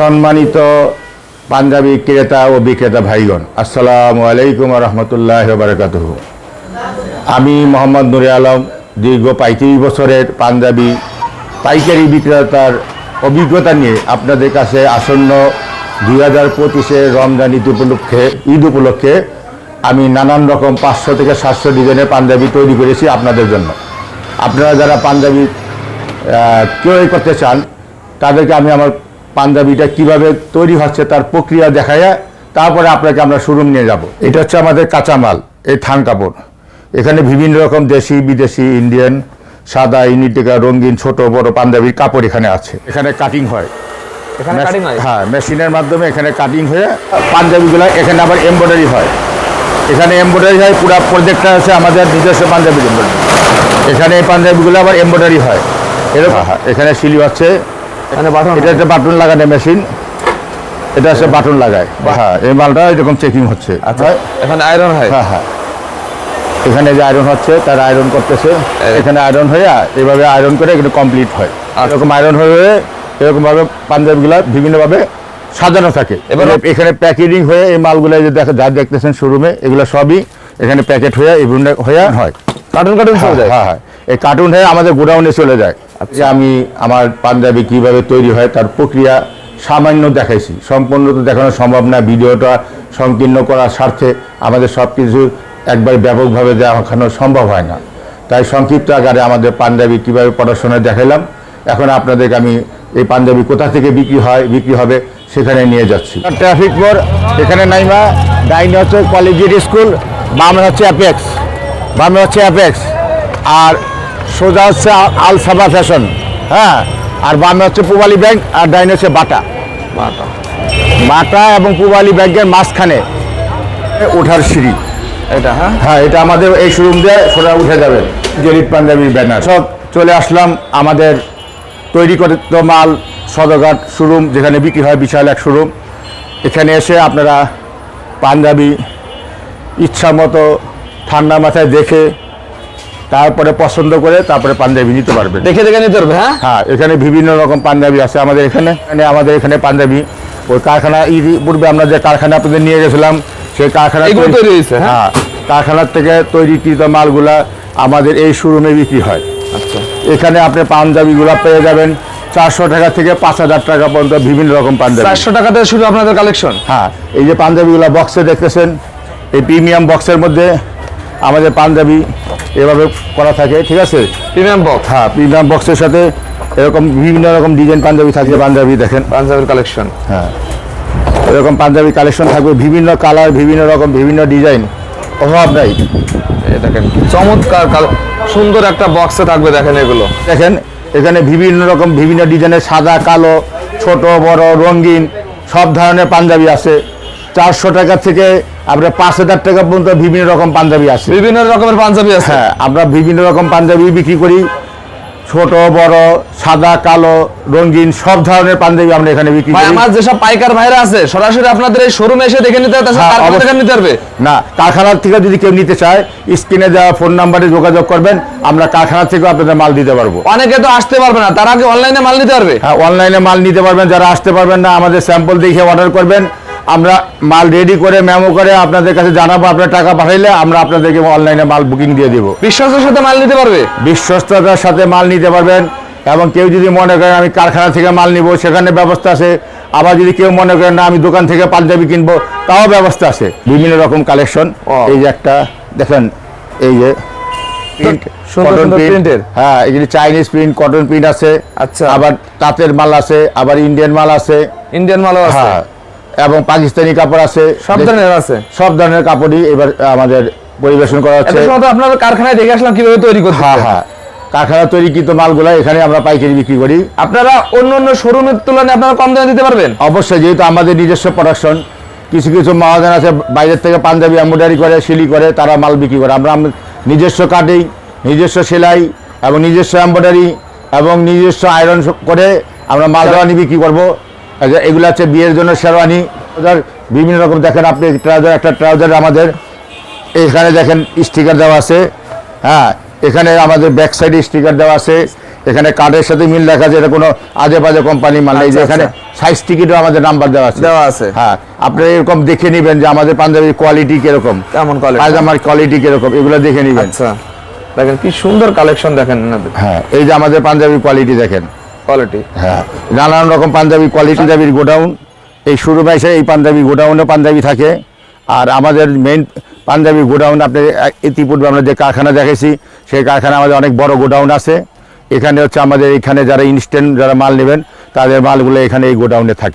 সম্মানিত পাঞ্জাবি ক্রেতা ও বিক্রেতা ভাইগণ, আসসালামু আলাইকুম রহমতুল্লাহ বারকাত আমি মোহাম্মদ নুরে আলম, দীর্ঘ পঁয়ত্রিশ বছরের পাঞ্জাবি পাইকারি বিক্রেতার অভিজ্ঞতা নিয়ে আপনাদের কাছে আসন্ন দুই হাজার পঁচিশে রমজান ঈদ উপলক্ষে ঈদ উপলক্ষে আমি নানান রকম পাঁচশো থেকে সাতশো ডিজাইনের পাঞ্জাবি তৈরি করেছি আপনাদের জন্য। আপনারা যারা পাঞ্জাবি ক্রয় করতে চান, তাদেরকে আমি আমার পাঞ্জাবিটা কীভাবে তৈরি হচ্ছে তার প্রক্রিয়া দেখাইয়া তারপরে আপনাকে আমরা শোরুম নিয়ে যাব। এটা হচ্ছে আমাদের কাঁচামাল এই থান কাপড়। এখানে বিভিন্ন রকম দেশি বিদেশি ইন্ডিয়ান সাদা ইউনিটিকা রঙিন ছোট বড় পাঞ্জাবির কাপড় এখানে আছে। এখানে কাটিং হয়। এখানে মেশ- কাটিং হয়? হ্যাঁ মেশিনের মাধ্যমে এখানে কাটিং হয়ে পাঞ্জাবিগুলো এখানে আবার এমব্রয়ডারি হয়। এখানে এমব্রয়ডারি হয় পুরো প্রজেক্টটা আছে আমাদের নিজস্ব পাঞ্জাবি এমব্রয়ডারি এখানে এই পাঞ্জাবিগুলো আবার এমব্রয়ডারি হয়। এরকম হ্যাঁ, এখানে সিলি হচ্ছে এখানে বাটন এটা হচ্ছে বাটন লাগানো মেশিন। এটা হচ্ছে বাটন লাগায়। হ্যাঁ এই মালটা এরকম চেকিং হচ্ছে। আচ্ছা এখানে আয়রন হয়? হ্যাঁ হ্যাঁ। এখানে যে আয়রন হচ্ছে তার আয়রন করতেছে। এখানে আয়রন হয়ে এভাবে আয়রন করে এগুলো কমপ্লিট হয়। আর এরকম আয়রন হয়ে হয়ে এরকমভাবে পাঞ্জাবিগুলো বিভিন্নভাবে সাজানো থাকে। এবার এখানে প্যাকেজিং হয়ে এই মালগুলো যে দেখা যা দেখতেছেন শোরুমে এগুলো সবই এখানে প্যাকেট হয়ে বিভিন্ন হয়ে হয়। কার্টুন কার্টুন চলে হ্যাঁ হ্যাঁ। এই কার্টুন হয়ে আমাদের গোডাউনে চলে যায়। যে আমি আমার পাঞ্জাবি কীভাবে তৈরি হয় তার প্রক্রিয়া সামান্য দেখাইছি। সম্পূর্ণ তো দেখানো সম্ভব না ভিডিওটা সংকীর্ণ করার স্বার্থে আমাদের সব কিছু একবার ব্যাপকভাবে দেখানো সম্ভব হয় না। তাই সংক্ষিপ্ত আকারে আমাদের পাঞ্জাবি কীভাবে পড়াশোনা দেখাইলাম এখন আপনাদেরকে আমি এই পাঞ্জাবি কোথা থেকে বিক্রি হয় বিক্রি হবে সেখানে নিয়ে যাচ্ছি। ট্রাফিক মোড় এখানে নাইমা ডাইনে হচ্ছে কলেজিয়েট স্কুল বামে হচ্ছে অ্যাপেক্স বামে হচ্ছে অ্যাপেক্স আর সোজা হচ্ছে আল সাবা ফ্যাশন হ্যাঁ? আর বামে হচ্ছে পুবালি ব্যাংক আর ডাইনে হচ্ছে বাটা। বাটা। বাটা এবং পুবালি ব্যাংকের মাঝখানে ওঠার সিঁড়ি। এটা হ্যাঁ? হ্যাঁ এটা আমাদের এই শোরুম দিয়ে সোজা উঠে যাবেন জরিট পাঞ্জাবির ব্যানার। সব চলে আসলাম আমাদের তৈরি করে তো মাল সদরঘাট শোরুম যেখানে বিক্রি হয় বিশাল এক শোরুম এখানে এসে আপনারা পাঞ্জাবি ইচ্ছা মতো ঠান্ডা মাথায় দেখে তারপরে পছন্দ করে তারপরে পাঞ্জাবি নিতে পারবেন দেখে দেখে নিতে পারবে হ্যাঁ? হ্যাঁ এখানে বিভিন্ন রকম পাঞ্জাবি আছে আমাদের এখানে। মানে আমাদের এখানে পাঞ্জাবি ওই কারখানা পূর্বে আমরা যে কারখানা আপনাদের নিয়ে গেছিলাম সেই কারখানা তৈরি- তৈরি হয়েছে, হ্যাঁ? হ্যাঁ কারখানার থেকে তৈরিকৃত মালগুলা আমাদের এই শোরুমে বিক্রি হয়। আচ্ছা। এখানে আপনি পাঞ্জাবিগুলো পেয়ে যাবেন চারশো টাকা থেকে পাঁচ হাজার টাকা পর্যন্ত বিভিন্ন রকম পাঞ্জাবি। চারশো টাকা থেকে শুরু আপনাদের কালেকশন হ্যাঁ এই যে পাঞ্জাবিগুলো বক্সে দেখতেছেন এই প্রিমিয়াম বক্সের মধ্যে আমাদের পাঞ্জাবি এভাবে করা থাকে ঠিক আছে? প্রিমিয়াম বক্স হ্যাঁ প্রিমিয়াম বক্সের সাথে এরকম বিভিন্ন রকম ডিজাইন পাঞ্জাবি থাকে পাঞ্জাবি দেখেন। পাঞ্জাবের কালেকশন হ্যাঁ এরকম পাঞ্জাবি কালেকশন থাকবে বিভিন্ন কালার বিভিন্ন রকম বিভিন্ন ডিজাইন অভাব নাই। দেখেন চমৎকার সুন্দর একটা বক্সে থাকবে দেখেন এগুলো। দেখেন এখানে বিভিন্ন রকম বিভিন্ন ডিজাইনের সাদা কালো ছোট বড় রঙিন সব ধরনের পাঞ্জাবি আছে। চারশো টাকা থেকে আপনার পাঁচ হাজার টাকা পর্যন্ত বিভিন্ন রকম পাঞ্জাবি আছে। বিভিন্ন রকমের পাঞ্জাবি আছে। হ্যাঁ আমরা বিভিন্ন রকম পাঞ্জাবি বিক্রি করি। ছোট বড় সাদা কালো রঙিন সব ধরনের পাঞ্জাবি আমরা এখানে বিক্রি করি। আমার যেসব পাইকার ভাইরা আছে সরাসরি আপনাদের এই শোরুমে এসে দেখে নিতে হবে হ্যাঁ। থেকে নিতে পারবে না কারখানার থেকে যদি কেউ নিতে চায় স্ক্রিনে দেওয়া ফোন নাম্বারে যোগাযোগ করবেন আমরা কারখানা থেকেও আপনাদের মাল দিতে পারব। অনেকে তো আসতে পারবে না তারা আগে অনলাইনে মাল নিতে পারবে? হ্যাঁ অনলাইনে মাল নিতে পারবেন যারা আসতে পারবেন না আমাদের স্যাম্পল দেখে অর্ডার করবেন। আমরা মাল রেডি করে মেমো করে আপনাদের কাছে জানাব আপনার টাকা পাঠাইলে আমরা আপনাদেরকে অনলাইনে মাল বুকিং দিয়ে দেবো। বিশ্বাসের সাথে মাল নিতে পারবে? বিশ্বস্ততার সাথে মাল নিতে পারবেন এবং কেউ যদি মনে করেন আমি কারখানা থেকে মাল নিব সেখানে ব্যবস্থা আছে। আবার যদি কেউ মনে করেন না আমি দোকান থেকে পাঞ্জাবি কিনবো তাও ব্যবস্থা আছে। বিভিন্ন রকম কালেকশন। এই যে একটা দেখেন এই যে। হ্যাঁ এগুলি চাইনিজ প্রিন্ট কটন প্রিন্ট আছে। আচ্ছা। আবার তাঁতের মাল আছে আবার ইন্ডিয়ান মাল আছে। ইন্ডিয়ান মালও আছে। হ্যাঁ এবং পাকিস্তানি কাপড় আছে। সব ধরনের আছে। সব ধরনের কাপড়ই এবার আমাদের পরিবেশন করা হচ্ছে। আপনাদের কারখানায় দেখে আসলাম কীভাবে তৈরি করতে হ্যাঁ হয়। কারখানা তৈরিকৃত মালগুলো এখানে আমরা পাইকারি বিক্রি করি। আপনারা অন্য অন্য শোরুমের তুলনায় আপনারা কম দামে দিতে পারবেন? অবশ্যই যেহেতু আমাদের নিজস্ব প্রোডাকশন কিছু কিছু মহাজন আছে বাইরের থেকে পাঞ্জাবি এম্ব্রয়ডারি করে সিলি করে তারা মাল বিক্রি করে। আমরা নিজস্ব কাটিং নিজস্ব সেলাই এবং নিজস্ব এম্ব্রয়ডারি এবং নিজস্ব আয়রন করে আমরা মাল দেওয়ানি বিক্রি করব। এগুলো হচ্ছে বিয়ের জন্য শেরওয়ানি ওদের বিভিন্ন রকম। দেখেন আপনি ট্রাউজার একটা ট্রাউজার আমাদের এখানে দেখেন স্টিকার দেওয়া আছে। হ্যাঁ এখানে আমাদের ব্যাক সাইডে স্টিকার দেওয়া আছে। এখানে কার্ডের সাথে মিল রাখা আছে এটা কোনো আজে বাজে কোম্পানি মাল নেই। যে আচ্ছা, এখানে সাইজ টিকিটও আমাদের নাম্বার দেওয়া আছে। দেওয়া আছে। হ্যাঁ আপনি এরকম দেখে নেবেন যে আমাদের পাঞ্জাবির কোয়ালিটি কীরকম। কেমন কোয়ালিটি পায়জামার কোয়ালিটি কীরকম এগুলো দেখে নেবেন। আচ্ছা। দেখেন কি সুন্দর কালেকশন দেখেন হ্যাঁ এই যে আমাদের পাঞ্জাবির কোয়ালিটি দেখেন। কোয়ালিটি হ্যাঁ। নানান রকম পাঞ্জাবি কোয়ালিটি দাবির গোডাউন। এই শুরু মাসে এই পাঞ্জাবি গোডাউনে পাঞ্জাবি থাকে। আর আমাদের মেইন পাঞ্জাবি গোডাউন আপনি ইতিপূর্বে আমরা যে কারখানা দেখেছি সেই কারখানা আমাদের অনেক বড় গোডাউন আছে। এখানে হচ্ছে আমাদের এখানে যারা ইনস্ট্যান্ট যারা মাল নেবেন তাদের মালগুলো এখানে এই গোডাউনে থাকে।